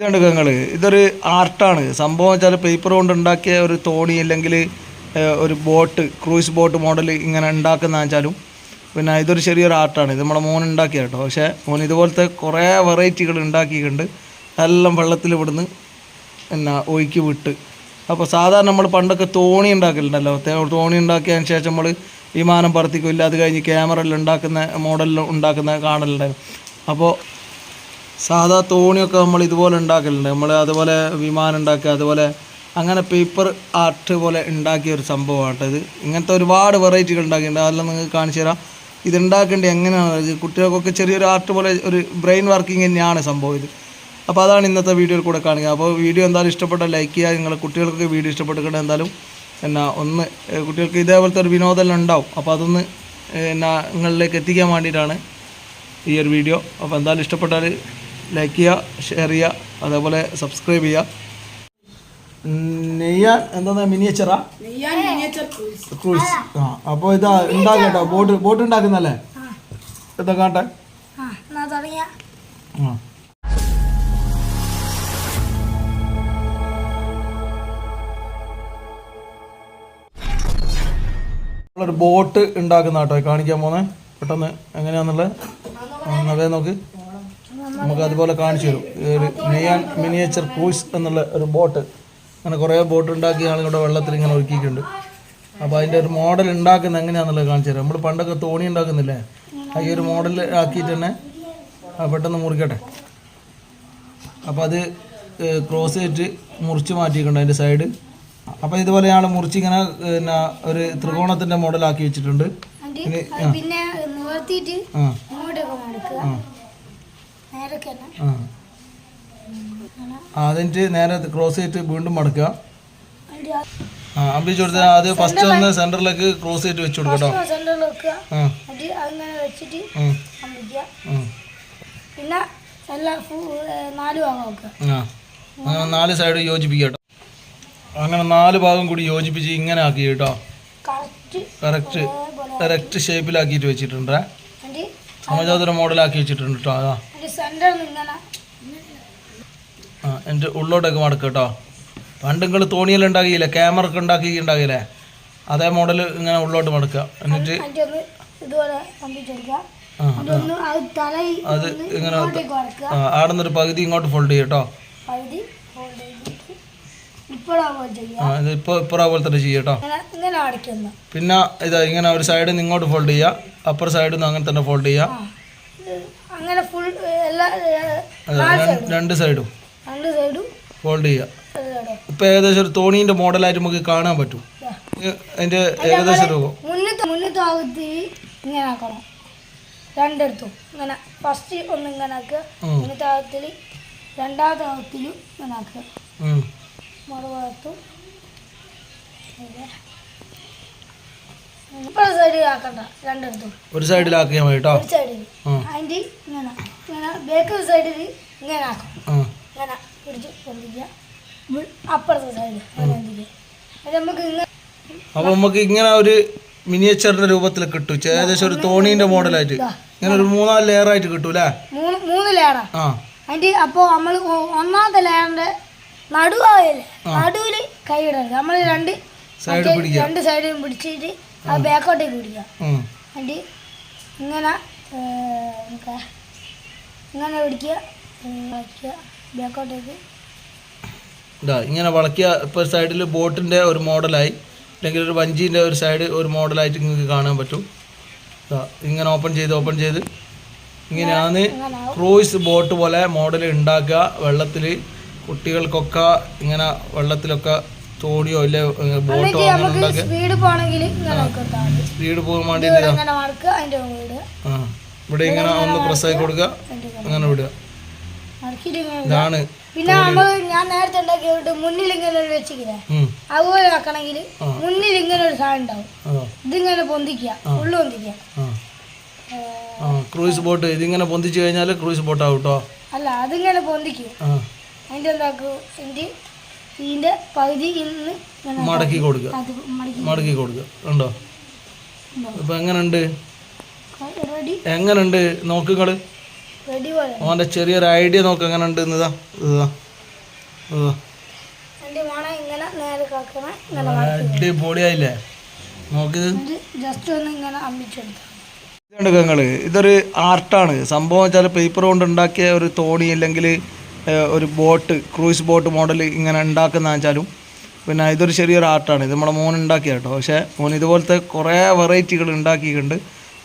ഇതുണ്ട് നിങ്ങൾ ഇതൊരു ആർട്ടാണ്. സംഭവം വെച്ചാൽ പേപ്പർ കൊണ്ട് ഉണ്ടാക്കിയ ഒരു തോണി അല്ലെങ്കിൽ ഒരു ബോട്ട് ക്രൂയിസ് ബോട്ട് മോഡൽ ഇങ്ങനെ ഉണ്ടാക്കുന്ന വെച്ചാലും പിന്നെ ഇതൊരു ചെറിയൊരു ആർട്ടാണ്. ഇത് നമ്മുടെ മോൻ ഉണ്ടാക്കിയ കേട്ടോ പക്ഷേ മോൻ ഇതുപോലത്തെ കുറേ വെറൈറ്റികൾ ഉണ്ടാക്കിയിട്ടുണ്ട്. എല്ലാം വെള്ളത്തിൽ ഇവിടുന്ന് പിന്നെ ഒഴുക്കി വിട്ട്. അപ്പോൾ സാധാരണ നമ്മൾ പണ്ടൊക്കെ തോണി ഉണ്ടാക്കലുണ്ടല്ലോ. തോണി ഉണ്ടാക്കിയതിന് ശേഷം നമ്മൾ വിമാനം പറത്തിക്കില്ല അത് കഴിഞ്ഞ് ക്യാമറയിൽ ഉണ്ടാക്കുന്ന മോഡലിൽ ഉണ്ടാക്കുന്ന കാണലുണ്ടായിരുന്നു. അപ്പോൾ സാധാ തോണിയൊക്കെ നമ്മൾ ഇതുപോലെ ഉണ്ടാക്കലുണ്ട്. നമ്മൾ അതുപോലെ വിമാനം ഉണ്ടാക്കുക അതുപോലെ അങ്ങനെ പേപ്പർ ആർട്ട് പോലെ ഉണ്ടാക്കിയ ഒരു സംഭവമാണ് ഇത്. ഇങ്ങനത്തെ ഒരുപാട് വെറൈറ്റികൾ ഉണ്ടാക്കിയിട്ടുണ്ട്. അതെല്ലാം നിങ്ങൾക്ക് കാണിച്ചു തരാം. ഇത് ഉണ്ടാക്കേണ്ടത് എങ്ങനെയാണ് കുട്ടികൾക്കൊക്കെ ചെറിയൊരു ആർട്ട് പോലെ ഒരു ബ്രെയിൻ വർക്കിംഗ് തന്നെയാണ് സംഭവം ഇത്. അപ്പോൾ അതാണ് ഇന്നത്തെ വീഡിയോയിൽ കൂടെ കാണുക അപ്പോൾ വീഡിയോ എന്തായാലും ഇഷ്ടപ്പെട്ടാൽ ലൈക്ക് ചെയ്യുക. നിങ്ങൾ കുട്ടികൾക്കൊക്കെ വീഡിയോ ഇഷ്ടപ്പെട്ടിട്ടുണ്ട് എന്തായാലും. എന്നാ ഒന്ന് കുട്ടികൾക്ക് ഇതേപോലത്തെ ഒരു വിനോദമെല്ലാം ഉണ്ടാവും. അപ്പോൾ അതൊന്ന് എന്നാ നിങ്ങളിലേക്ക് എത്തിക്കാൻ വേണ്ടിയിട്ടാണ് ഈ ഒരു വീഡിയോ അപ്പോൾ എന്തായാലും ഇഷ്ടപ്പെട്ടാൽ ലൈക്ക് ചെയ്യുക ഷെയർ ചെയ്യുക അതേപോലെ സബ്സ്ക്രൈബ് ചെയ്യുക. നെയ്യാൻ എന്താ മിനിയേച്ചറാ ക്രൂസ് ആ? അപ്പോൾ ഇതാ ഉണ്ടാക്കട്ടോ ബോട്ട് ബോട്ട് ഉണ്ടാക്കുന്നല്ലേ ഇതാ കാട്ടെ. ആ ഒരു ബോട്ട് ഉണ്ടാക്കുന്ന കേട്ടോ കാണിക്കാൻ പോന്നെ. പെട്ടെന്ന് എങ്ങനെയാന്നുള്ളത്? അതേ നോക്ക്. നമുക്ക് അതുപോലെ കാണിച്ചു തരും. ഒരു നെയ്യാൻ മിനിയേച്ചർ ക്രൂസ് എന്നുള്ള ഒരു ബോട്ട്. അങ്ങനെ കുറേ ബോട്ട് ഉണ്ടാക്കിയ ആളുകളുടെ വെള്ളത്തിൽ ഇങ്ങനെ ഒരുക്കിയിട്ടുണ്ട്. അപ്പോൾ അതിന്റെ ഒരു മോഡൽ ഉണ്ടാക്കുന്നത് എങ്ങനെയാണെന്നുള്ളത് കാണിച്ചു തരാം. നമ്മൾ പണ്ടൊക്കെ തോണി ഉണ്ടാക്കുന്നില്ലേ? ആ ഈ ഒരു മോഡൽ ആക്കിയിട്ട് തന്നെ പെട്ടെന്ന് മുറിക്കട്ടെ. അപ്പോൾ അത് ക്രോസ് ചെയ്തിട്ട് മുറിച്ച് മാറ്റിയിട്ടുണ്ട് അതിന്റെ സൈഡ്. അപ്പോൾ ഇതുപോലെയാണ് മുറിച്ചിങ്ങനെ പിന്നെ ഒരു ത്രികോണത്തിന്റെ മോഡലാക്കി വെച്ചിട്ടുണ്ട്. പിന്നെ ആ. ആ. ആ. നേരെ ക്രോസ് ചെയ്തിട്ട് വീണ്ടും മടക്കുക. ആ അമ്പി കൊടുത്താൽ ആദ്യം ഫസ്റ്റ് ഒന്ന് സെന്ററിലേക്ക് ക്രോസ് ചെയ്തിട്ട് വെച്ചു കൊടുക്കട്ടോ പിന്നെ നാല് സൈഡ് യോജിപ്പിക്കുക അങ്ങനെ നാല് ഭാഗം കൂടി യോജിപ്പിച്ച് ഇങ്ങനെ ആക്കി കേട്ടോ കറക്റ്റ് കറക്റ്റ് ഷേപ്പിലാക്കിട്ട് ഷേപ്പിലാക്കിയിട്ട് വെച്ചിട്ടുണ്ട്. സമചാതുര മോഡലാക്കി വെച്ചിട്ടുണ്ട് കേട്ടോ അതാ. എന്റെ ഉള്ളോട്ടൊക്കെ മടക്കുക കേട്ടോ. പണ്ട് നിങ്ങൾ തോണിയെല്ലാം ഉണ്ടാക്കിയില്ലേ? ക്യാമറ ഒക്കെ ഉണ്ടാക്കി ഉണ്ടാക്കിയില്ലേ അതേ മോഡൽ ഇങ്ങനെ ഉള്ളോട്ട് മടക്കുക. എന്നിട്ട് അത് ഇങ്ങനെ അവിടെ നിന്നൊരു പകുതി ഇങ്ങോട്ട് ഫോൾഡ് ചെയ്യും ഇത് ഇപ്പോൾ ഇപ്പുറ പോലെ തന്നെ ചെയ്യും ഇങ്ങനെ പിന്നെ ഇതാ ഇങ്ങനെ ഒരു സൈഡിൽ നിന്ന് ഇങ്ങോട്ട് ഫോൾഡ് ചെയ്യുക. അപ്പർ സൈഡിൽ നിന്ന് അങ്ങനെ തന്നെ ഫോൾഡ് ചെയ്യുക. ഇത് അങ്ങനെ ഫുൾ എല്ലാ രണ്ട് സൈഡും രണ്ട് സൈഡും ഫോൾഡ് ചെയ്യുക ഇപ്പൊ ഏകദേശം ഒരു തോണീന്റെ മോഡലായിട്ട് നമുക്ക് കാണാൻ പറ്റും. അതിന്റെ ഏകദേശം രൂപം. മുന്നത്തെ മുന്നത്തെ ഭാഗത്ത് ഇങ്ങനെ ആക്കണം. രണ്ടിടത്തും. ഇങ്ങനെ ഫസ്റ്റ് ഒന്ന് ഇങ്ങനെ ആക്കുക. മുന്നത്തെ ഭാഗത്തിൽ രണ്ടാമത്തെ ഭാഗത്തിലും ഇങ്ങനെ ആക്കുക. മറുഭാഗത്തും ഇപ്പോഴത്തെ സൈഡിൽ ആക്കണ്ട രണ്ടിടത്തും ഒരു സൈഡിലാക്കിയാൽ മതി കേട്ടോ ഒരു സൈഡിൽ ആ. അതിന്റെ ഇങ്ങനെ ഇങ്ങനെ ബേക്കൽ സൈഡിൽ ഇങ്ങനെ ആക്കണം ആ. ഇങ്ങനെ പിടിച്ച് പൊന്തിക്കുക. വി- അപ്പുറത്തെ സൈഡ് അങ്ങനെ നമുക്ക് ഇങ്ങനെ അപ്പോൾ നമുക്ക് ഇങ്ങനെ ഒരു മിനിയേച്ചറിന്റെ രൂപത്തിൽ കിട്ടും. ഏകദേശം ഒരു തോണീന്റെ മോഡലായിട്ട്. ഇങ്ങനെ ഒരു മൂന്നാൽ ലെയർ ആയിട്ട് കിട്ടും അല്ലേ മൂന്ന് ലെയറാ ആ. അതിന്റെ അപ്പോൾ നമ്മൾ ഒന്നാമത്തെ ലെയറിന്റെ നടുവായില്ലേ? നടുവിൽ കൈ ഇടരുത്. നമ്മൾ രണ്ട് സൈഡ് പിടിക്കുക. രണ്ട് സൈഡും പിടിച്ചിട്ട് ആ ബാക്കോട്ടേക്ക് പിടിക്കുക എന്നിട്ട് ഇങ്ങനെ ഇങ്ങനെ പിടിക്കുക വയ്ക്കുക ബാക്കോട്ടേക്ക്. ഇതാ ഇങ്ങനെ വളക്കിയ ഇപ്പോൾ സൈഡിൽ ബോട്ടിന്റെ ഒരു മോഡലായി. അല്ലെങ്കിൽ ഒരു വഞ്ചീന്റെ ഒരു സൈഡ് ഒരു മോഡലായിട്ട് നിങ്ങൾക്ക് കാണാൻ പറ്റും. ഇങ്ങനെ ഓപ്പൺ ചെയ്ത് ഓപ്പൺ ചെയ്ത്. ഇങ്ങനെയാണ് ഇങ്ങനെ ക്രൂയിസ് ബോട്ട് പോലെ മോഡൽ ഉണ്ടാക്കുക. വെള്ളത്തിൽ കുട്ടികൾക്കൊക്കെ ഇങ്ങനെ വെള്ളത്തിലൊക്കെ തോണിയോ ഇല്ല ബോട്ടോ അങ്ങനെ സ്പീഡ് പോകണമെങ്കിൽ സ്പീഡ് പോകാൻ വേണ്ടി ഇവിടെ ഇങ്ങനെ ഒന്ന് പ്രസ്സാക്കി കൊടുക്കുക. അങ്ങനെ വിടുക. ഇതാണ് പിന്നെ നമ്മൾ ഞാൻ നേരത്തെ ഉണ്ടാക്കിയിട്ട് മുന്നിൽ ഇങ്ങനെ ഒരു ഉം. അതുപോലെ ആക്കണമെങ്കിൽ മുന്നിൽ ഇങ്ങനെ ഒരു സാധനം ഉണ്ടാവും. ഇതിങ്ങനെ പൊന്തിക്കുക. ഫുള്ള് പൊന്തിക്കുക. ക്രൂയിസ് ബോട്ട് ഇതിങ്ങനെ പൊന്തിച്ചു കഴിഞ്ഞാൽ ക്രൂയിസ് ബോട്ടാവും കേട്ടോ അല്ല അതിങ്ങനെ പൊന്തിക്കും. അതിന്റെ എന്താക്കും? ഇതിന്റെ പകുതി ഇന്ന് മടക്കി കൊടുക്കുക. മടക്കി. കൊടുക്കുക. ഉണ്ടോ? ഇപ്പം എങ്ങനെയുണ്ട് എങ്ങനുണ്ട്? എങ്ങനെയുണ്ട് മോന്റെ ചെറിയൊരു ഐഡിയ നോക്ക് എങ്ങനെ ഉണ്ട് ഇതാ അടിപൊളിയായില്ലേ? നോക്ക് ഇതുണ്ട് ഇതൊരു ആർട്ടാണ് സംഭവം വെച്ചാൽ പേപ്പർ കൊണ്ട് ഉണ്ടാക്കിയ ഒരു തോണി അല്ലെങ്കിൽ ഒരു ബോട്ട് ക്രൂയിസ് ബോട്ട് മോഡൽ ഇങ്ങനെ ഉണ്ടാക്കുന്ന വെച്ചാലും പിന്നെ ഇതൊരു ചെറിയൊരു ആർട്ടാണ്. ഇത് നമ്മുടെ മോൻ ഉണ്ടാക്കിയ കേട്ടോ. പക്ഷേ മോൻ ഇതുപോലത്തെ കുറേ വെറൈറ്റികൾ ഉണ്ടാക്കിയിട്ടുണ്ട്.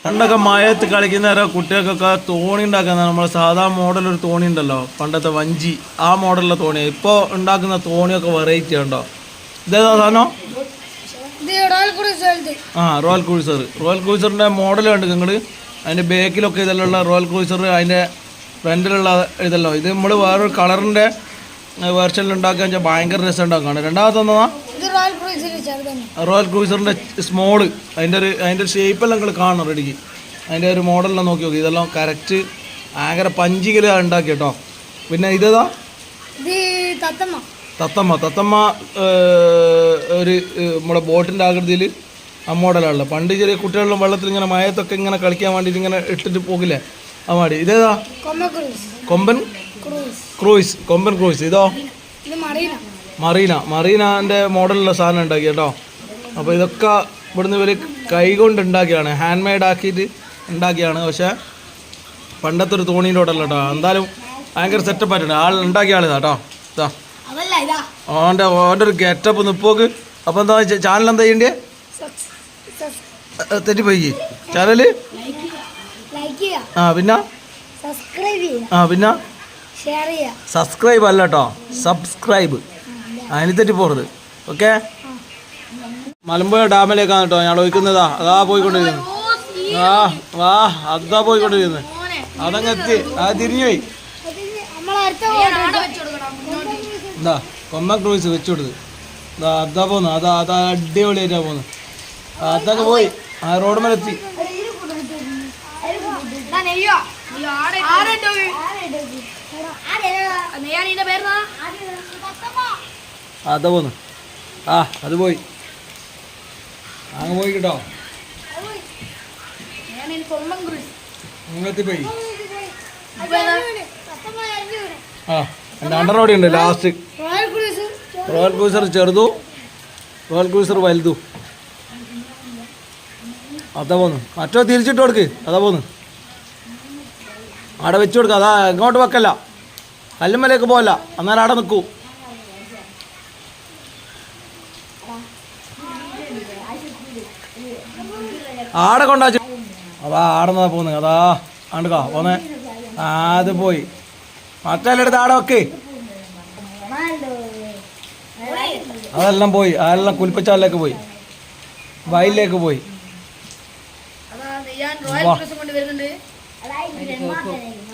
പണ്ടൊക്കെ മഴയത്ത് കളിക്കുന്ന കുട്ടികൾക്കൊക്കെ തോണി ഉണ്ടാക്കുന്ന നമ്മൾ സാധാ മോഡൽ ഒരു തോണി ഉണ്ടല്ലോ. പണ്ടത്തെ വഞ്ചി ആ മോഡലിലെ തോണി. ഇപ്പോൾ ഉണ്ടാക്കുന്ന തോണിയൊക്കെ വെറൈറ്റി ഉണ്ടോ? ഇതേതാ സാധനം? ആ റോയൽ ക്രൂസർ റോയൽ ക്രൂസറിന്റെ മോഡൽ കണ്ട് നിങ്ങൾ അതിന്റെ ബേക്കിലൊക്കെ ഇതെല്ലാം റോയൽ ക്രൂസർ അതിന്റെ ഫ്രണ്ടിലുള്ള ഇതല്ലോ. ഇത് നമ്മൾ വേറൊരു കളറിന്റെ വെർഷനിൽ ഉണ്ടാക്കുക വെച്ചാൽ ഭയങ്കര രസം ഉണ്ടാക്കുകയാണ് രണ്ടാമത്തെ ഇത് റോയൽ ക്രൂസറിന്റെ സ്മോൾ അതിന്റെ ഒരു അതിന്റെ ഷേപ്പെല്ലാം നിങ്ങൾ കാണണം റെഡിക്ക് അതിന്റെ ഒരു മോഡലെല്ലാം നോക്കി നോക്കി. ഇതെല്ലാം കറക്റ്റ് ഭയങ്കര പഞ്ചികൽ ഉണ്ടാക്കി കേട്ടോ. പിന്നെ ഇതേതാ? ഇത് തത്തമ്മ. തത്തമ്മ. ഒരു നമ്മുടെ ബോട്ടിന്റെ ആകൃതിയിൽ ആ മോഡലാണല്ലോ പണ്ട് ചെറിയ കുട്ടികളിലും വെള്ളത്തിൽ ഇങ്ങനെ മയത്തൊക്കെ ഇങ്ങനെ കളിക്കാൻ വേണ്ടിയിട്ട് ഇങ്ങനെ ഇട്ടിട്ട് പോകില്ലേ? ആ മാടി ഇതേതാ? കൊമ്പൻ ക്രൂയിസ് കൊമ്പൻ? ക്രൂയിസ് ഇതോ? മറീന. മറീന. മറീനാന്റെ മോഡലുള്ള സാധനം ഉണ്ടാക്കി കേട്ടോ. അപ്പോൾ ഇതൊക്കെ ഇവിടുന്ന് ഇവർ കൈകൊണ്ട് ഉണ്ടാക്കിയാണ് ഹാൻഡ് മെയ്ഡ് ആക്കിയിട്ട് ഉണ്ടാക്കിയാണ് പക്ഷേ പണ്ടത്തെ ഒരു തോണീന്റെ ഉടല കേട്ടോ എന്തായാലും ഭയങ്കര സെറ്റപ്പ് ആയിട്ടുണ്ട്. ആൾ ഉണ്ടാക്കിയ ആളിതാ കേട്ടോ ഇതാ. ഓന്റെ ഓന്റെ ഒരു ഗെറ്റപ്പ് നിപ്പോക്ക് അപ്പോൾ എന്താ ചാനൽ എന്താ ചെയ്യണ്ടേ? തെറ്റിപ്പോയി. ചെയ്യുക ആ പിന്നെ? സബ്സ്ക്രൈബ് ആ പിന്നെ? ഷെയർ ചെയ്യുക സബ്സ്ക്രൈബ് അല്ല കേട്ടോ സബ്സ്ക്രൈബ് അതിന് തെറ്റി പോകരുത് ഓക്കെ മലമ്പുഴ ഡാമിലേക്കാണ് കേട്ടോ ഞാൻ ഒഴിക്കുന്നതാ. അതാ പോയിക്കൊണ്ടിരിക്കുന്നത് ആ വാ അതാ പോയിക്കൊണ്ടിരിക്കുന്നത് അതങ്ങ് എത്തി. ആ തിരിഞ്ഞു പോയി നമ്മളടുത്ത എന്താ കൊമ്മ ക്രൂയിസ് വെച്ചു കൊടുത്ത് ഇതാ അതാ പോന്നു. അതാ അതാ അടിപൊളിയായിട്ടാ പോന്നു. അതൊക്കെ പോയി. ആ റോഡ് മേലെ എത്തി അതാ പോന്ന്. ആ അത് പോയി. അങ്ങ് പോയി കേട്ടോ. അങ്ങ് എത്തിപ്പോയി ആ എന്റെ അണ്ടർ റോഡി ഉണ്ട് ലാസ്റ്റ് റോയൽ ക്രൂസർ ചെറുതു റോയൽ ക്രൂസർ വലുതു. അതാ പോന്നു. മറ്റോ തിരിച്ചിട്ട് കൊടുക്ക്. അതാ പോന്നു. അവിടെ വെച്ച് കൊടുക്കുക അതാ ഇങ്ങോട്ട് വെക്കല്ല. കല്ലുമലയൊക്കെ പോകല്ല അന്നേരം അവിടെ നിൽക്കൂ ആടെ കൊണ്ടാച്ചു അതാ ആടുന്നതാ പോകുന്നത് അതാ ആണ്ടുക്കാ പോന്നെ. ആ, അത് പോയി. മറ്റെല്ലായിടത്ത് ആടെ വെക്കേ. അതെല്ലാം പോയി അതെല്ലാം കുൽപ്പച്ചാലിലേക്ക് പോയി. വയലിലേക്ക് പോയി. റോയൽ ക്രൂസ് കൊണ്ട് വരുന്നുണ്ട്